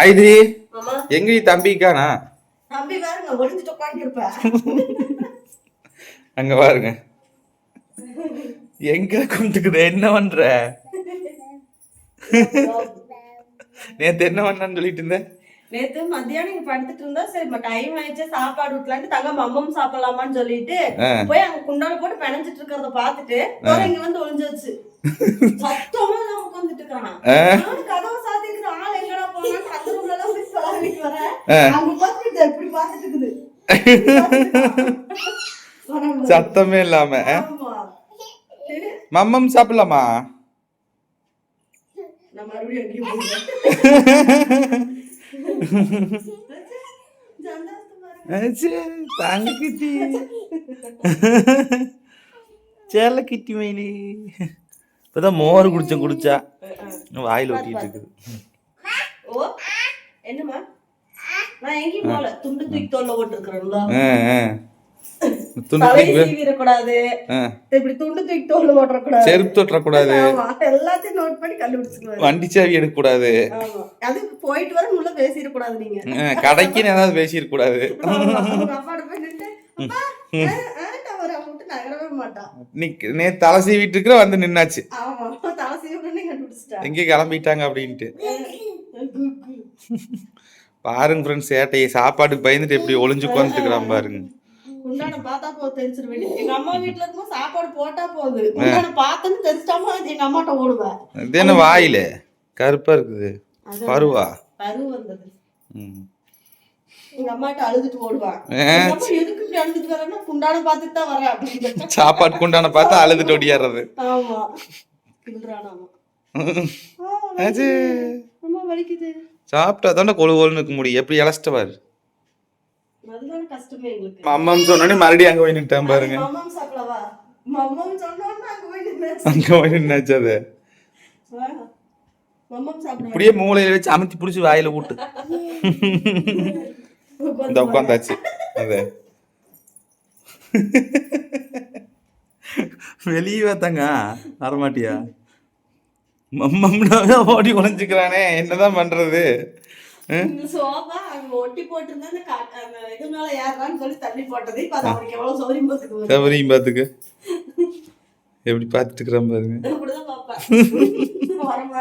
ஐதிரி மாமா. எங்கடி தம்பிக்கானா தம்பி பாருங்க ஒளிஞ்சிட்டு உட்காந்துருப்பேன் அங்க பாருங்க. எங்க கும்பிட்டுக்குது என்ன பண்ற? நேத்து என்ன பண்ணான்னு சொல்லிட்டு இருந்தேன் நேத்து மத்தியானம் இங்க படுத்துட்டு இருந்தா சரி டைம் ஆயிடுச்சு சாப்பாடு விட்டலான்ட்டு தங்க மம்மம் சாப்பிடலாமான்னு சொல்லிட்டு. போய் அங்க குண்டால போட்டு பிணைஞ்சிட்டு இருக்கிறத பாத்துட்டு இங்க வந்து ஒளிஞ்சாச்சு சத்தமா தான் உட்காந்துட்டு இருக்கானா ஆ. நானும் கதவை சாத்திட்டு ஆள் எங்கடா போனான்னு அந்த ரூம்ல எல்லாம் போய் சொல்லாவிட்டு வரேன் ஆ. அங்க பாத்துட்டு இப்படி பாத்துட்டு இருக்குது வரேன். சத்தமே இல்லாம. மம்மம் சாப்பிடலாமா? நான் மறுபடியும் எங்கேயும் போகிறேன் சந்தோஷமா இருக்கு. தாங்க கிட்டி சேல கிட்டி மயிலி இப்பதான் மோர் குடிச்சேன் குடிச்சா. வாயில ஒட்டிட்டு இருக்குது. ஓ என்னம்மா? நான் எங்கேயும் துண்டு தூக்கி தோல்ல போட்டுருக்கிறேன்ல செருப்பு தொட்டக்கூடாது. எல்லாத்தையும் நோட் பண்ணி கண்டுபிடிச்சுக்குவாரு வண்டி சாவி எடுக்கக்கூடாது. ஆமா. அது போயிட்டு வர உள்ள நீங்க. கடைக்குன்னு ஏதாவது நீ நே தலை சீவிட்டு இருக்கிற வந்து நின்னாச்சு. எங்கே கிளம்பிட்டாங்க அப்படின்ட்டு. பாருங்க ஃப்ரெண்ட்ஸ் சேட்டையை சாப்பாட்டுக்கு பயந்துட்டு எப்படி ஒளிஞ்சு உட்காந்துட்டுக்கிறான் பாருங்க. பார்த்தா போதும் தெரிஞ்சிட வேண்டியது. எங்க அம்மா வீட்டுல இருக்கும்போது சாப்பாடு போட்டா போகுது உண்டான பார்த்தேன்னு தெரிஞ்சிட்டாமா எங்க அம்மாட்ட ஓடுவேன் இது என்ன வாயில? கருப்பா இருக்குது. பருவா? பரு வந்தது. ம். எங்க அம்மாட்ட அழுதுட்டு ஓடுவான் ஆ. எங்க அம்மா எதுக்கு இப்படி அழுதுட்டு வரேன்னா குண்டான பார்த்துட்டு தான் வரேன் அப்படின்னு. சாப்பாடு குண்டான பார்த்தா அழுதுட்டு ஆமா. அது. அம்மா வலிக்குது. சாப்பிட்டா தானே கொழு கொழுன்னு இருக்க முடியும். எப்படி இழைச்சிட்டு பாரு. அதுதான கஷ்டமே எங்களுக்கு. அம்மான்னு சொன்னோடனே மறுபடியும் அங்க போய் நின்ட்டான் பாருங்க. மம்மம் சாப்பிடவா? மம்மம் சொன்னோன்னா அங்க போய் நின்னாச்சு. அங்க போய் நின்னாச்சு அது. மம்மம் இப்படியே மூளையில வச்சு அமுத்தி பிடிச்சி வாயில விட்டு இந்த உட்காந்தாச்சு. அது. வெளியே பார்த்தாங்க வரமாட்டியா? மம்மம்னா ஓடி ஒளிஞ்சுக்கிறானே என்னதான் பண்றது? சோபா அங்க ஒட்டி போட்டிருந்தா அந்த கா- அந்த இது மேல ஏறான்னு சொல்லி தள்ளி போட்டது. இப்ப அது அவனுக்கு எவ்வளவு சௌரியம் பார்த்துக்கு சவரியும் பார்த்துக்க? எப்படி பார்த்துட்டு இருக்கிறான் பாருங்க அப்படிதான்